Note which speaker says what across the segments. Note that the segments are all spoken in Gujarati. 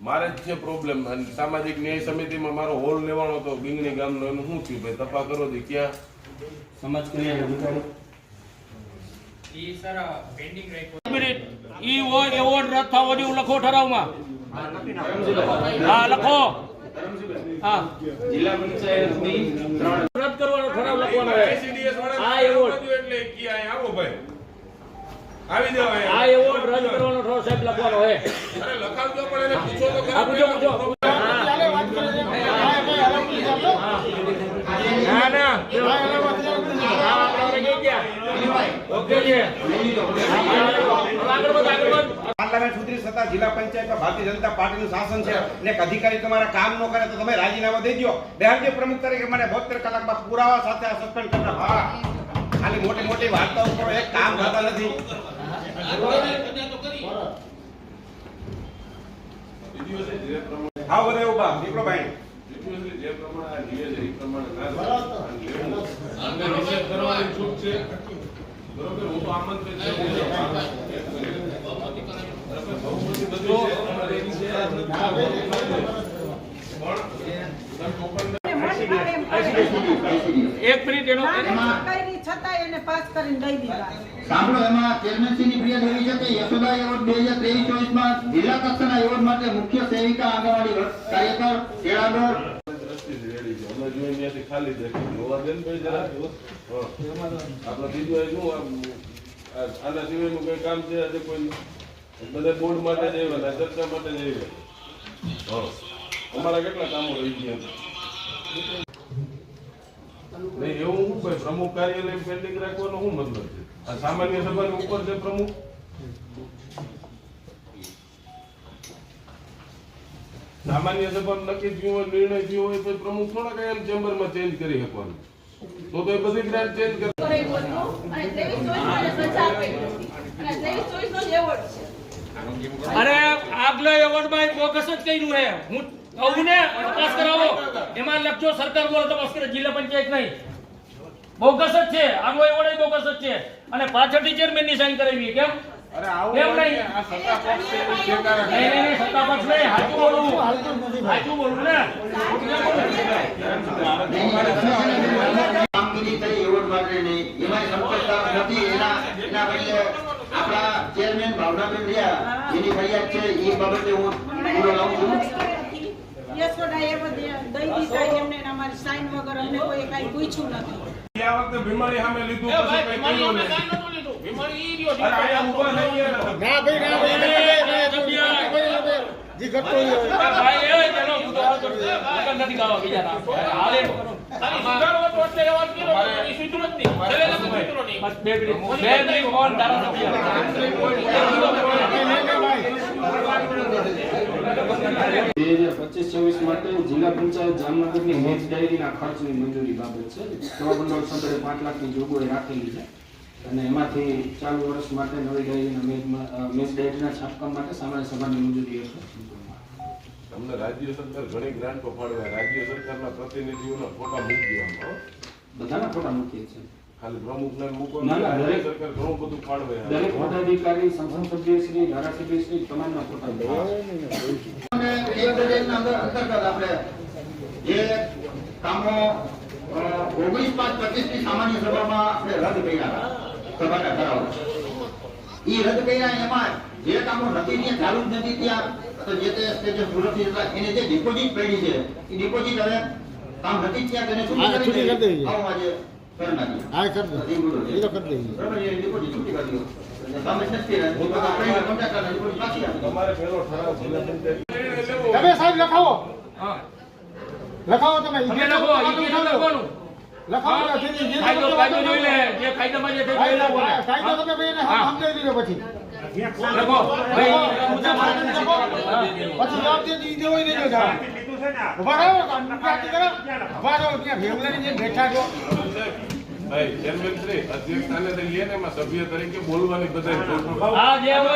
Speaker 1: મારે જ છે પ્રોબ્લેમ અને સામાજિક ન્યાય સમિતિમાં મારો હોલ લેવાનો હતો બિંગણી ગામનો. એનું શું થયું ભાઈ? તપા કરો દી ક્યાં?
Speaker 2: સમાજ કલ્યાણ અધિકારી
Speaker 3: ઈ સર પેન્ડિંગ રાખ્યો
Speaker 4: મિનિટ. ઈ હોય એવોર્ડ રદ થવો જોઈએ એવું લખો ઠરાવમાં. હા લખો. હા.
Speaker 2: જિલ્લા પંચાયતની
Speaker 4: રદ કરવાનો ઠરાવ લખવાનો છે
Speaker 1: ICDS વાળા
Speaker 4: આ એવોર્ડ.
Speaker 1: એટલે કી આવો ભાઈ. આવી જાઓ
Speaker 4: આ. એવોર્ડ રદ કરવાનો ઠો સાહેબ લખવાનો હે
Speaker 1: અરે લખાવજો પણ એને પૂછો તો ખરા
Speaker 4: આ પૂછો. પૂછો. ના ના.
Speaker 5: જિલ્લા પંચાયતમાં ભારતીય જનતા પાર્ટીનું શાસન છે અને એક અધિકારી તમારા કામ ન કરે તો તમે રાજીનામા દઈ દો બેહારજી પ્રમુખ તરીકે મને બોતેર કલાકમાં પુરાવા સાથે સસ્પેન્ડ કરતા ખાલી મોટી મોટી વાર્તાઓ એક કામ થતા નથી. હા બધા ઊભા દીપડોભાઈ
Speaker 1: બીજું જે પ્રમાણે આ નિયમ છે એ પ્રમાણે ના લેવું. કરવાની છૂટ છે બરોબર હું તો આમંત્રિત બહુમતી બધી છે તમારે એની છે. પણ
Speaker 4: એક મિનિટ એનો
Speaker 6: છતાં એને પાસ કરીને દઈ દીધા.
Speaker 7: સાંભળો એમાં ચેરમેનશ્રીની ફરિયાદ એવી છે કે યશોદા એવોર્ડ બે હજાર ત્રેવીસ ચોવીસમાં જિલ્લા કક્ષાના એવોર્ડ માટે મુખ્ય સેવિકા આંગણવાડી કાર્યકર કેળાગર
Speaker 1: ખાલી બીજું શું આના સિવાયનું કઈ કામ છે? આજે કોઈ બધા બોર્ડ માટે જ આવ્યા ચર્ચા માટે જ આવ્યા. હા. અમારા કેટલા કામો રહી ગયા? છે. નહીં એવું હું ભાઈ પ્રમુખ કાર્યાલય પેન્ડિંગ રાખવાનો શું મતલબ છે? આ સામાન્ય સભાની ઉપર છે પ્રમુખ? સામાન્ય સભામાં નક્કી થયું હોય નિર્ણય થયો હોય તો પ્રમુખ થોડા કઈ એમ ચેમ્બરમાં ચેન્જ કરી શકવાનું. તો તો એ બધી ગ્રાન્ટ ચેન્જ કરે
Speaker 4: અરે આગલો એવોર્ડમાં બોગસ જ કર્યું છે. હું કહું તપાસ કરાવો. એમાં લખજો સરકાર દ્વારા તપાસ કરે. જિલ્લા પંચાયત નહીં. બોગસ જ છે. આગલો એવોર્ડ બોગસ જ છે. અને પાછળથી ચેરમેનની સાઈન કરાવી. કેમ?
Speaker 1: અરે આવું
Speaker 4: નહીં?
Speaker 1: આ સત્તા પક્ષ છે એવું સ્વીકારે છે.
Speaker 4: નહીં નહીં નહીં સત્તા પક્ષ નહીં. હાચું બોલવું હાચું બોલવું ને.
Speaker 7: કામગીરી થઈ એવોર્ડ માટેની એમાં સંપર્કતા નથી. એના એના બદલે આપણા ચેરમેન ભાવનાબેન રહ્યા. એની ફરિયાદ છે. એ બાબતે હું પૂરો લાવું છું.
Speaker 6: યશોદા એ બધી દઈ દીધા એમને અમારી સાઈન વગર અમને કોઈ કાંઈ પૂછ્યું નથી.
Speaker 1: આ વખતે બીમારી સામે લીધું પછી કઈ કર્યું નહીં. અરે અહીંયા ઊભા થઈ ગયા. ને.
Speaker 4: ભાઈ એ ચલો કૂદો આવો તો લગન નથી ગાવા બીજા ના હાલે. બસ બે મિનિટ. બે મિનિટ કોણ ધારાસભ્ય
Speaker 2: બે હજાર પચીસ ચોવીસ માટે જિલ્લા પંચાયત જામનગરની મેચ ડાયરીના ખર્ચની મંજૂરી બાબત છે. સભામંડળ સભ્યોએ પાંચ લાખની જોગવાઈ રાખેલી છે. અને એમાંથી ચાલુ વર્ષ માટે નવી ડાયરીના મેચ ડાયરીના છાપકામ માટે સામાન્ય સભાની મંજૂરી હશે
Speaker 1: તમને રાજ્ય સરકાર ઘણી ગ્રાન્ટો પાડવા રાજ્ય સરકારના પ્રતિનિધિઓના ફોટા મૂકી દેવામાં
Speaker 2: બધાના ફોટા મૂકીએ છીએ.
Speaker 1: ખાલી પ્રમુખને મૂકો
Speaker 2: ના, ના, દરેક-
Speaker 1: સરકાર ઘણું બધું ફાળવે
Speaker 2: દરેક પદાધિકારી સંસદ સભ્યશ્રી ધારાસભ્યશ્રી તમામના ફોટા
Speaker 7: અને એ બજેટના અંદર અંતર્ગત આપણે જે કામો ઓગણીસ પાંચ પચીસની સામાન્ય સભામાં આપણે રદ કર્યા સભાના ઠરાવ એ રદ કર્યા એમાં જે કામો નથી ત્યાં ચાલુ જ નથી ત્યાં તો જે તે સ્ટેજે સુરક્ષિત એને જે ડિપોઝિટ પડી છે એ ડિપોઝિટ હવે કામ નથી ત્યાં તેને છૂટી કરી દે આવું આજે કરી નાખીએ
Speaker 8: હા કર દો.
Speaker 7: એ
Speaker 8: તો કરી દઈએ. તમે સાહેબ લખાવો.
Speaker 4: હા.
Speaker 8: લખાવો તમે. લખાવો. જે- જે- જે
Speaker 4: કાયદો
Speaker 8: તમે
Speaker 4: કાયદો જોઈ લે જે કાયદામાં જે
Speaker 8: કાયદો તમે ભાઈ. સમજાવી દીધો પછી.
Speaker 4: લખો. ભાઈ મુદ્દા મારે નથી.
Speaker 8: પછી જવાબ દે દીધો હોય દેજો જવાબ. ઊભા રહો ઊભા રહો ત્યાં ભેગલાની જે બેઠા છો.
Speaker 1: ને સભ્ય તરીકે બોલવાની
Speaker 4: હા જે હવે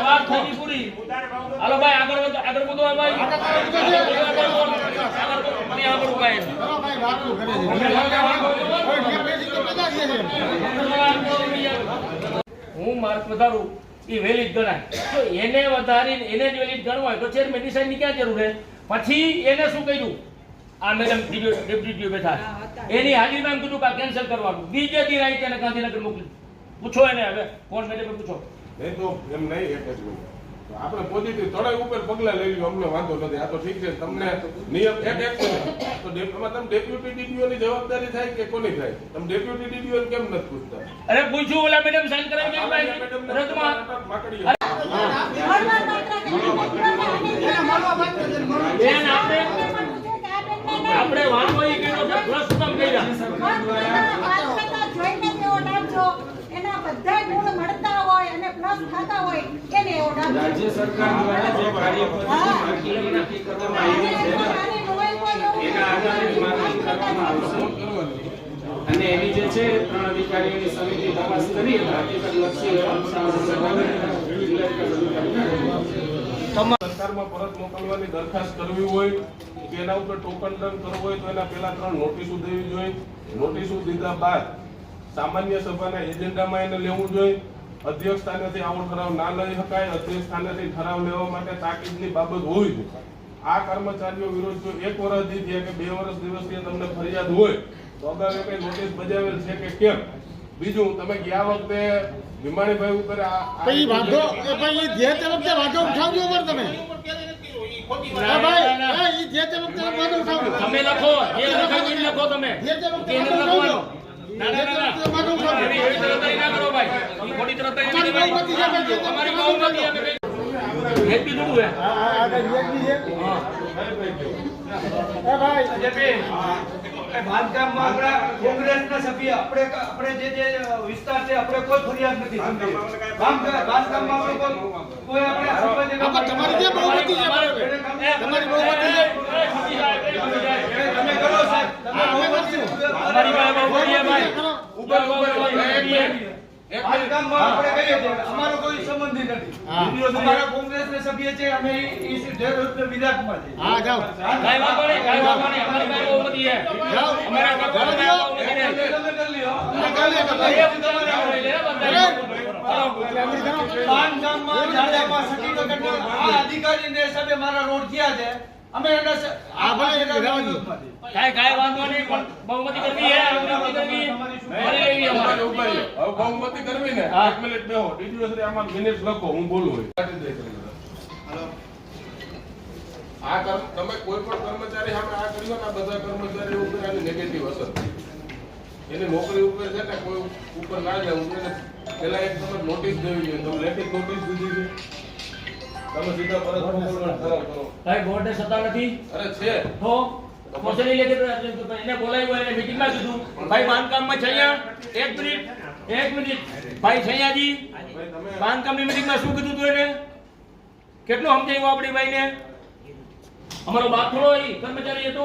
Speaker 4: વાત થઈ પૂરી. હાલો ભાઈ આગળ વધો આગળ વધો ભાઈ. આગળ
Speaker 8: ભાઈ
Speaker 4: માર્ક વધારું એ વેલિડ ગણાય. તો એને વધારીને એને જ વેલિડ ગણવું હોય તો ચેરમેન ડિસાઇડની ક્યાં જરૂર છે? પછી એને શું કહ્યું આ મેડમ ડેપ્યુટી બેઠા એની હાજરીમાં એમ કીધું કે કેન્સલ કરવાનું બીજે દી રાઈ તેને ગાંધીનગર મોકલી પૂછો એને હવે કોણ મેડમ પૂછો
Speaker 1: નહીં તો એમ નહીં એક જ આપણે પોઝિટિવ તળાવ ઉપર પગલા લઈ લ્યો અમને વાંધો નથી આ તો ઠીક છે તમને નિયમ એક એક તો એમાં તમે ડેપ્યુટી ડીડીઓ ની જવાબદારી થાય કે કોની થાય તમે ડેપ્યુટી ડીડીઓ કેમ નથી પૂછતા
Speaker 4: અરે પૂછ્યું ઓલા મેડમ સાઈન કરાવી
Speaker 1: મેડમને
Speaker 4: રદમાં
Speaker 1: માકડીએ.
Speaker 4: બેન આપણે આપણે વાંધો ઈ કર્યો પ્લસ કામ કર્યા.
Speaker 6: એના બધા ગુણ મળતા હોય અને પ્લસ થતા હોય એને એવો
Speaker 2: રાજ્ય સરકાર દ્વારા જે કાર્ય પદ્ધતિ નક્કી કરવામાં આવી છે એના આધારે માર્ગદર્શન કરવામાં આવશે. અને એની જે છે ત્રણ અધિકારીઓની સમિતિ તપાસ કરી હકીકત લક્ષી
Speaker 1: સરકારમાં પરત મોકલવાની દરખાસ્ત કરવી હોય કે એના ઉપર ટોકન ડન કરવો હોય તો એના પહેલા ત્રણ નોટિસો દેવી જોઈએ. નોટિસો દીધા બાદ સામાન્ય સભાના એજન્ડામાં એને લેવું જોઈએ. અધ્યક્ષ સ્થાનેથી આવો ઠરાવ ના લઈ શકાય. અધ્યક્ષ સ્થાનેથી ઠરાવ લેવા માટે તાકીદની બાબત હોવી જોઈએ. આ કર્મચારીઓ વિરુદ્ધ જો એક વર્ષ થયા કે બે વર્ષ દિવસથી તમને ફરિયાદ હોય તો અગાઉ કઈ નોટિસ બજાવેલ છે કે કેમ? બીજું તમે ગયા વખતે વિમાણીભાઈ ઉપર
Speaker 8: વાંધો જે તે વખતે વાંધો ઉઠાવજો પર તમે. હા ભાઈ હા, એ જે તે વખતે વાંધો ઉઠાવજો
Speaker 4: તમે લખો જે લખાયું એ લખો તમે એને લખવાનું ના ના ના ના કરો ખોટી નથી અમે હેપી હે
Speaker 8: હા હા છે
Speaker 4: હા
Speaker 8: એ ભાઈ
Speaker 9: બાંધકામમાં આપણા કોંગ્રેસના સભ્ય આપણે આપણે જે જે વિસ્તાર છે આપણે કોઈ ફરિયાદ નથી બાંધકામ- બાંધકામમાં આપણે કોઈ- આપણે
Speaker 8: તમારી જે બહુમતી છે તમારી બહુમતી.
Speaker 9: તમે કરો સાહેબ. તમે
Speaker 4: બહુમતી છે ભાઈ.
Speaker 8: કરો.
Speaker 4: ઉપર ઉપર ઉપર
Speaker 9: બાંધકામમાં આપણે કહીએ છીએ અમારો કોઈ સંબંધી નથી
Speaker 8: હા.
Speaker 9: અમારા કોંગ્રેસના સભ્ય છે અમે ઈ- ઈ જે વિરાટમાં છે
Speaker 8: હા જાઓ
Speaker 4: કાંઈ વાંધો નહીં, કાંઈ વાંધો નહીં. અમારી પાસે બધી છે.
Speaker 8: જાઓ
Speaker 4: અમારા પાસે
Speaker 8: જાઓ.
Speaker 4: છે.
Speaker 9: તમે કરી લ્યો
Speaker 8: કાલે
Speaker 4: એ
Speaker 8: કાલે.
Speaker 4: તમારે.
Speaker 8: એટલે અમે જાઓ.
Speaker 9: બાંધકામમાં ઝાડામાં સર્ટિફિકેટ આ અધિકારીને હિસાબે મારા રોડ થયા છે અમે એને
Speaker 8: આ ભાઈ
Speaker 9: એના.
Speaker 4: કાઈ. કાંઈ વાંધો નહીં પણ બહુમતી કરવી હે બહુમતી કરવી મારી લેવી અમારે
Speaker 1: ઊભા હવે બહુમતી કરવી ને
Speaker 4: હા.
Speaker 1: એક મિનિટ બેહો શ્રી આમાં મિનિટ લખો હું બોલું હોય આ કર્મ તમે કોઈ પણ કર્મચારી સામે આ કર્યું ને આ બધા કર્મચારીઓ ઉપર આની નેગેટિવ અસર. એની નોકરી ઉપર છે ને કોઈ ઉપર ના જવું એને પેલા એક તમે નોટિસ દેવી જોઈએ તમે લેખિત નોટિસ દીધી છે. તમે સીધા પરત મોકલવાનો ઠરાવ કરો.
Speaker 4: ભાઈ બોર્ડે સત્તા નથી?
Speaker 1: અરે છે.
Speaker 4: તો પહોંચેલી લેખે એને બોલાવ્યો એને મીટિંગમાં કીધું. ભાઈ બાંધકામમાં છે અહીંયા? એક મિનિટ એક મિનિટ. ભાઈ
Speaker 1: તમે
Speaker 4: બાંધકામની મીટિંગમાં શું કીધું તું એને? કેટલું સમજાયું આપણી ભાઈને? અમારો બાપ થોડો ઈ કર્મચારી હતો.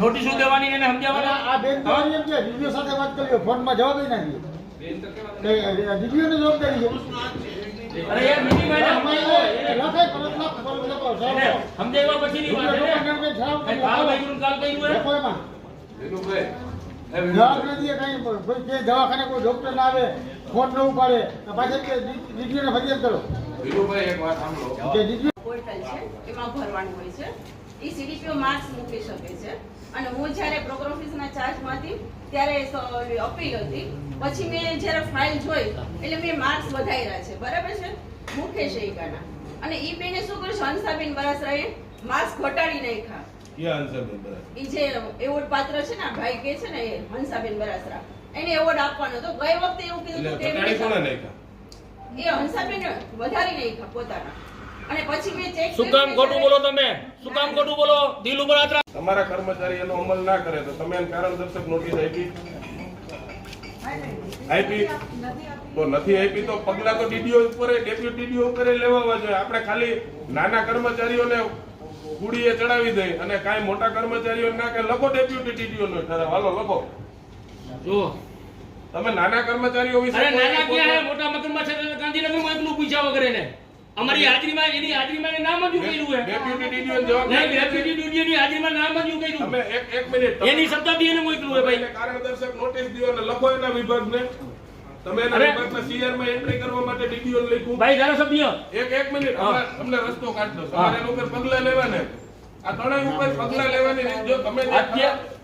Speaker 4: નોટિસો દેવાની એને સમજાવવાના.
Speaker 8: આ બેન તમારી એમ કે દીદીઓ સાથે વાત કરી ફોનમાં જવાબ
Speaker 4: અરે યાર
Speaker 8: એ લખે પરત લખ, પરત લખો,
Speaker 4: સમજાવ્યા પછીની વાત છે ને કાલ કર્યું હે
Speaker 1: એ
Speaker 8: જવાબ નથી કઈ દવાખાને કોઈ ડોક્ટર ના આવે ફોન ન ઉપાડે તો પાછળ કે દીદીઓને ફરિયાદ કરો.
Speaker 1: વિનુભાઈ એક વાત સાંભળો.
Speaker 8: કે દીદીઓ
Speaker 10: પોર્ટલ છે એમાં ભરવાનું હોય છે. એ સીડીપીઓ માર્ક્સ મૂકી શકે છે. અને હું જ્યારે બ્રોકર ઓફિસના હતી ત્યારે અપીલ હતી. પછી મેં જ્યારે ફાઇલ જોઈ એટલે મેં માર્ક્સ વધાર્યા છે. બરાબર છે? મુખ્ય શૈકાના અને એ બેને શું કર્યું? હંસાબેન બરાસરાએ માર્ક્સ ઘટાડી નાખ્યા. એ જે એવોર્ડ પાત્ર છે ને ભાઈ કે છે ને એ હંસાબેન બરાસરા. એને એવોર્ડ આપવાનો હતો. ગઈ વખતે એવું કીધું હતું કે એ હંસાબેન વધારી નાખ્યા પોતાના. અને પછી મેં ચેક
Speaker 4: શું કામ ખોટું બોલો તમે? શું કામ ખોટું બોલો? દિલ ઉપર હાથ
Speaker 1: તમારા કર્મચારી એનો અમલ ના કરે તો તમે એને કારણ દર્શક નોટિસ આપી. આપી? તો નથી આપી તો પગલા તો ડીડીઓ ઉપર ડેપ્યુટી ડીડીઓ ઉપર લેવા જોઈએ. આપણે ખાલી નાના કર્મચારીઓને કુડીએ ચડાવી દઈ અને કાંઈ મોટા કર્મચારીઓ ના કે લખો ડેપ્યુટી ડીડીઓ નો ઠરાવ. હાલો લખો.
Speaker 4: જો
Speaker 1: તમે નાના કર્મચારીઓ વિશે
Speaker 4: અરે નાના ક્યાં હે? મોટા મગજમાં છે ગાંધીનગરમાં એકલું પૂછ્યા વગર એને. અમારી હાજરીમાં એની હાજરીમાં નામ જ કર્યું હે
Speaker 1: ડેપ્યુટી ડીડીઓ જવાબ
Speaker 4: નહીં ડેપ્યુટી ડ્યુટીની હાજરીમાં નામ જ કર્યું.
Speaker 1: અમે એક એક મિનિટ
Speaker 4: એની સત્તાથી એને મોકલું હે ભાઈ.
Speaker 1: એટલે નોટિસ દિયો અને લખો એના વિભાગને. તમે એના. વિભાગના CR માં એન્ટ્રી કરવા માટે ડીડીઓ લખ્યું.
Speaker 11: ભાઈ ધારાસભ્ય
Speaker 1: એક એક મિનિટ અમને- રસ્તો કાઢ દો તમારે એના ઉપર પગલા લેવાને. આ ત્રણેય ઉપર પગલા લેવાની જો તમે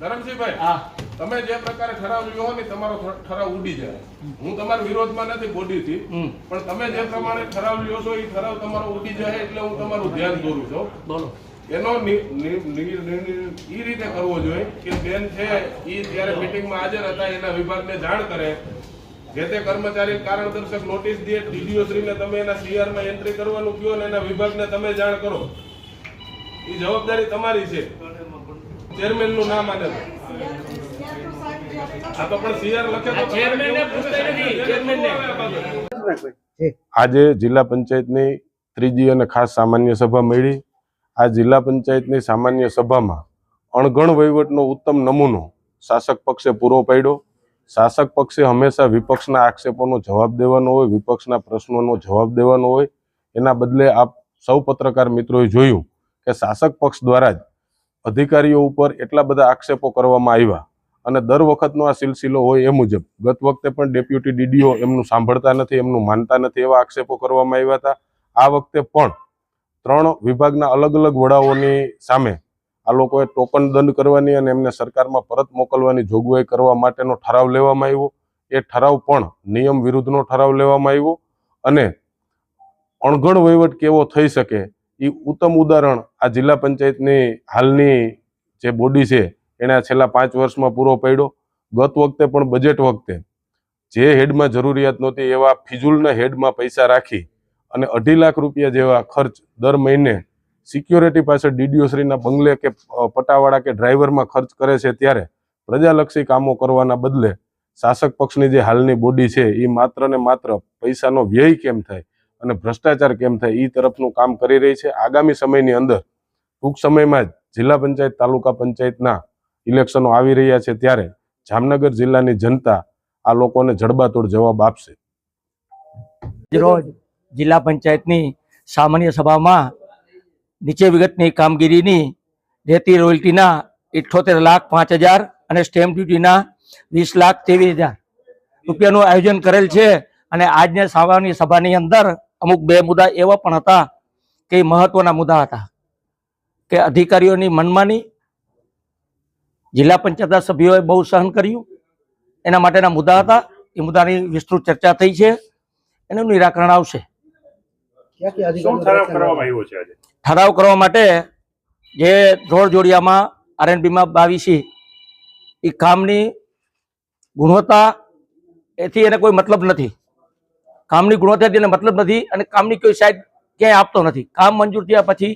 Speaker 1: ધરમસિંહભાઈ
Speaker 11: હા.
Speaker 1: તમે જે પ્રકારે ઠરાવ લ્યો હો ને તમારો ઠરાવ ઉડી જાય. હું તમારા વિરોધમાં નથી બોડીથી
Speaker 11: હમ.
Speaker 1: પણ તમે જે પ્રમાણે ઠરાવ લ્યો છો એ ઠરાવ તમારો ઉડી જાય એટલે હું તમારું ધ્યાન દોરું છું.
Speaker 11: બોલો.
Speaker 1: એનો ઈ રીતે કરવો જોઈએ કે બેન છે એ જ્યારે મિટિંગમાં હાજર હતા એના વિભાગને જાણ કરે. જે તે કર્મચારી કારણદર્શક નોટિસ દે ડીડીઓ શ્રીને તમે એના સીઆરમાં એન્ટ્રી કરવાનું કહો ને એના વિભાગને તમે જાણ કરો. એ જવાબદારી તમારી છે. ચેરમેનનું નામ આને આજે જિલ્લા પંચાયતની ત્રીજી અને ખાસ સામાન્ય સભા મળી. આ જિલ્લા પંચાયતની સામાન્ય સભામાં અણઘણ વહીવટનો ઉત્તમ નમૂનો શાસક પક્ષે પૂરો પાડ્યો. શાસક પક્ષે હંમેશા વિપક્ષના આક્ષેપોનો જવાબ દેવાનો હોય, વિપક્ષના પ્રશ્નોનો જવાબ દેવાનો હોય. એના બદલે આપ સૌ પત્રકાર મિત્રોએ જોયું કે શાસક પક્ષ દ્વારા જ અધિકારીઓ ઉપર એટલા બધા આક્ષેપો કરવામાં આવ્યા અને દર વખતનો આ સિલસિલો હોય એ મુજબ. ગત વખતે પણ ડેપ્યુટી ડીડીઓ એમનું સાંભળતા નથી, એમનું માનતા નથી એવા આક્ષેપો કરવામાં આવ્યા હતા. આ વખતે પણ ત્રણ વિભાગના અલગ અલગ વડાઓની સામે આ લોકોએ ટોકન દંડ કરવાની અને એમને સરકારમાં પરત મોકલવાની જોગવાઈ કરવા માટેનો ઠરાવ લેવામાં આવ્યો. એ ઠરાવ પણ નિયમ વિરુદ્ધનો ઠરાવ લેવામાં આવ્યો અને અણઘડ વહીવટ કેવો થઈ શકે એ ઉત્તમ ઉદાહરણ આ જિલ્લા પંચાયતની હાલની જે બોડી છે આ છેલ્લા પાંચ વર્ષમાં પૂરો પાડ્યો. ગત વખતે પણ બજેટ વખતે. જે હેડમાં જરૂરિયાત નહોતી એવા ફિજુલના હેડમાં પૈસા રાખી અને અઢી લાખ રૂપિયા જેવા ખર્ચ દર મહિને સિક્યોરિટી પાસે ડીડીઓશ્રીના બંગલે કે પટાવાળા કે ડ્રાઈવરમાં ખર્ચ કરે છે ત્યારે પ્રજાલક્ષી કામો કરવાના બદલે શાસક પક્ષની જે હાલની બોડી છે એ માત્ર ને માત્ર પૈસાનો વ્યય કેમ થાય અને ભ્રષ્ટાચાર કેમ થાય એ તરફનું કામ કરી રહી છે. આગામી સમયની અંદર ટૂંક સમયમાં જ જિલ્લા પંચાયત, તાલુકા પંચાયતના ઇલેક્શનો આવી રહ્યા છે ત્યારે જામનગર જિલ્લાની જનતા આ લોકોને જડબાતોડ જવાબ આપશે.
Speaker 11: રોજ જિલ્લા પંચાયતની સામાન્ય સભામાં નીચે વિગતની કામગીરીની રેતી રોયલ્ટીના ઇઠ્ઠોતેર લાખ પાંચ હજાર અને સ્ટેમ્પ ડ્યુટીના વીસ લાખ ત્રેવીસ હજાર રૂપિયાનું આયોજન કરેલ છે અને આજની સામાન્ય સભાની અંદર અમુક બે મુદ્દા એવા પણ હતા કે મહત્વના મુદ્દા હતા કે અધિકારીઓની મનમાની જિલ્લા પંચાયતના સભ્યોએ બહુ સહન કર્યું. એના માટેના મુદ્દા હતા. એ મુદ્દાની વિસ્તૃત ચર્ચા થઈ છે. એનું નિરાકરણ આવશે. ઠરાવ કરવા માટે જે ધોળ જોડિયામાં આરએનબીમાં બાવીસી એ કામની ગુણવત્તા એથી એને કોઈ મતલબ નથી. કામની ગુણવત્તાથી એને મતલબ નથી અને કામની કોઈ સાઈડ ક્યાંય આપતો નથી. કામ મંજૂર થયા પછી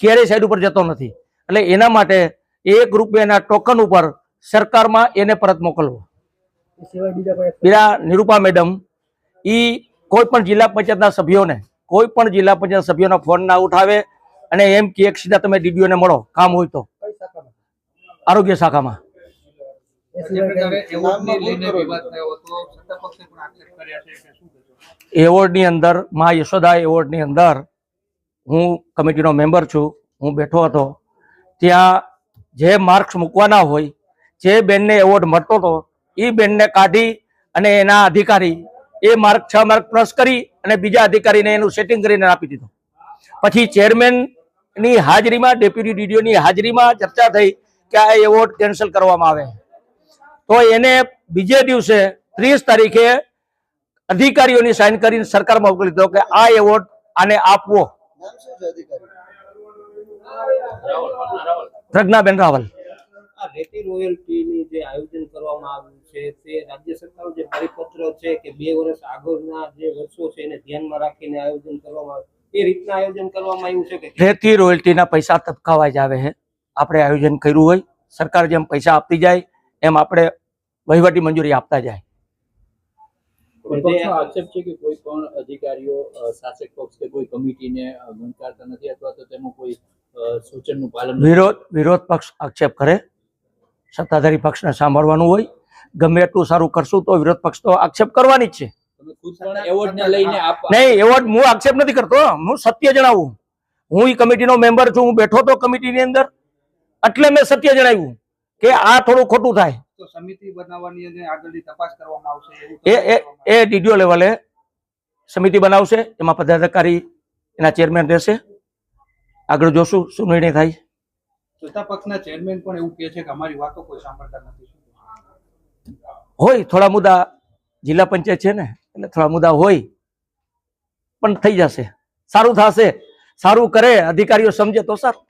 Speaker 11: ક્યારેય સાઈડ ઉપર જતો નથી. એટલે એના માટે એક રૂપિયાના ટોકન ઉપર સરકારમાં એને પરત મોકલવો. બીજા નિરૂપા મેડમ ઈ કોઈ પણ જિલ્લા પંચાયતના સભ્યોને કોઈ પણ જિલ્લા પંચાયત સભ્યોના ફોન ના ઉઠાવે અને એમ કે એક સીધા તમે ડીડીઓને મળો કામ હોય તો. આરોગ્ય શાખામાં. એવોર્ડની અંદર મા યશોદા એવોર્ડની અંદર હું કમિટીનો મેમ્બર છું હું બેઠો હતો. ત્યાં જે માર્ક્સ મૂકવાના હોય જે બેનને એવોર્ડ મળતો હતો એ બેનને કાઢી અને એના અધિકારી એ માર્ક છ માર્ક પ્લસ કરી અને બીજા અધિકારીને એનું સેટિંગ કરીને આપી દીધું. પછી ચેરમેનની હાજરીમાં ડેપ્યુટી ડીડીઓની હાજરીમાં ચર્ચા થઈ કે આ એવોર્ડ કેન્સલ કરવામાં આવે. તો એને બીજે દિવસે ત્રીસ તારીખે અધિકારીઓની સાઇન કરીને સરકારમાં મોકલી દીધો કે આ એવોર્ડ આને આપવો. પ્રજ્ઞાબેન રાવલ.
Speaker 12: રેતી રોયલ્ટીની જે આયોજન કરવામાં આવ્યું છે તે રાજ્ય સરકારનો જે પરિપત્ર છે કે બે વર્ષ આગળના જે વર્ષો છે એને ધ્યાનમાં રાખીને આયોજન કરવામાં આવ્યું. એ રીતના આયોજન કરવામાં આવ્યું છે કે
Speaker 11: રેતી રોયલ્ટીના પૈસા તબકાવા જ આવે છે આપણે આયોજન કર્યું હોય સરકાર જેમ પૈસા આપતી જાય એમ આપણે વહીવટી મંજૂરી આપતા જાય.
Speaker 13: આક્ષેપ છે કે કોઈ પણ અધિકારીઓ શાસક પક્ષ કે કોઈ કમિટીને ગણકારતા નથી અથવા તો તેમાં કોઈ સૂચનનું પાલન
Speaker 11: વિરોધ વિરોધ પક્ષ આક્ષેપ કરે. સત્તાધારી પક્ષને સાંભળવાનું હોય. ગમે એટલું સારું કરશું તો વિરોધ પક્ષ તો આક્ષેપ કરવાની જ છે.
Speaker 13: તમે ખુદ પણ એવોર્ડને લઈને આપ
Speaker 11: નહીં એવોર્ડ હું આક્ષેપ નથી કરતો હું. સત્ય જણાવું. હું એ કમિટીનો મેમ્બર છું હું બેઠો તો કમિટીની અંદર. એટલે મેં સત્ય જણાવ્યું કે આ થોડું ખોટું થાય.
Speaker 9: સમિતિ બનાવવાની આગળની તપાસ કરવામાં આવશે
Speaker 11: એ એ એ ડીડીઓ લેવલે સમિતિ બનાવશે. એમાં પદાધિકારી એના ચેરમેન રહેશે. આગળ જોશું શું નિર્ણય થાય
Speaker 9: સત્તા પક્ષના ચેરમેન પણ એવું કહે છે કે અમારી વાતો કોઈ સાંભળતા નથી.
Speaker 11: હોય થોડા મુદ્દા જિલ્લા પંચાયત છે ને એટલે થોડા મુદ્દા હોય પણ થઈ જશે. સારું થશે. સારું કરે અધિકારીઓ સમજે તો સારું.